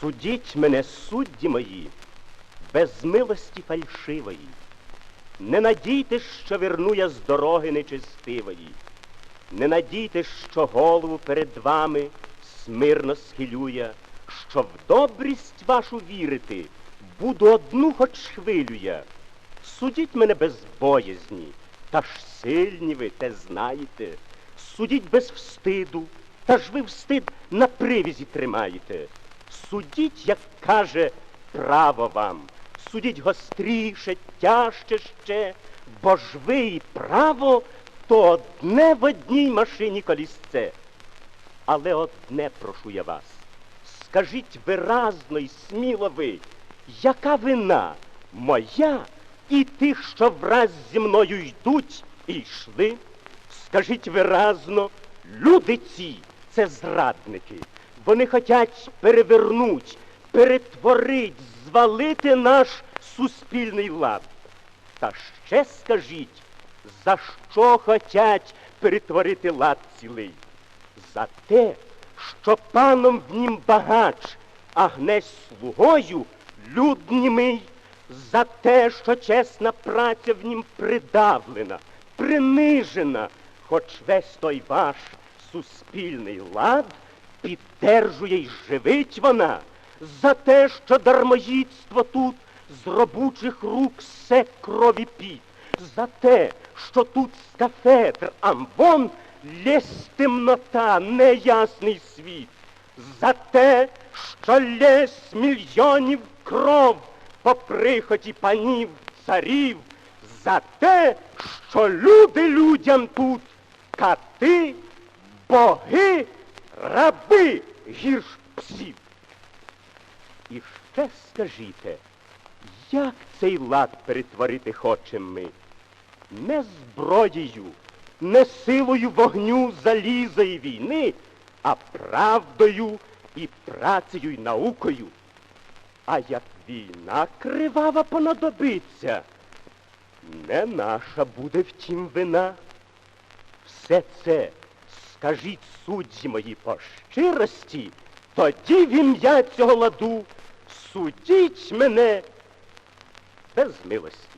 Судіть мене, судді мої, без милості фальшивої. Не надійте, що верну я з дороги нечестивої. Не надійте, що голову перед вами смирно схилю я, що в добрість вашу вірити, буду одну хоч хвилю я. Судіть мене без боязні, та ж сильні ви, те знаєте. Судіть без встиду, та ж ви встид на привізі тримаєте. Судіть, як каже право вам. Судіть гостріше, тяжче ще, бо ж ви і право то одне в одній машині колісце. Але одне прошу я вас. Скажіть виразно і сміло ви, яка вина моя і тих, що враз зі мною йдуть і йшли? Скажіть виразно, люди ці це зрадники. Вони хотять перевернуть, перетворить, звалити наш суспільний лад. Та ще скажіть, за що хотять перетворити лад цілий? За те, що паном в нім багач, а гнесь слугою люд німий, за те, що чесна праця в нім придавлена, принижена, хоч весь той ваш суспільний лад піддержує й живить вона, за те, що дармоїдство тут з робочих рук все крові під, за те, що тут з кафедр амвон лєсь темнота, неясний світ, за те, що лєсь мільйонів кров по прихоті панів царів, за те, що люди людям тут кати, боги, раби гірш псів. І ще скажіте, як цей лад перетворити хочем ми? Не зброєю, не силою вогню, заліза і війни, а правдою і працею й наукою. А як війна кривава понадобиться, не наша буде втім вина. Все це скажіть судді мої по щирості, тоді в ім'я цього ладу судіть мене без милості.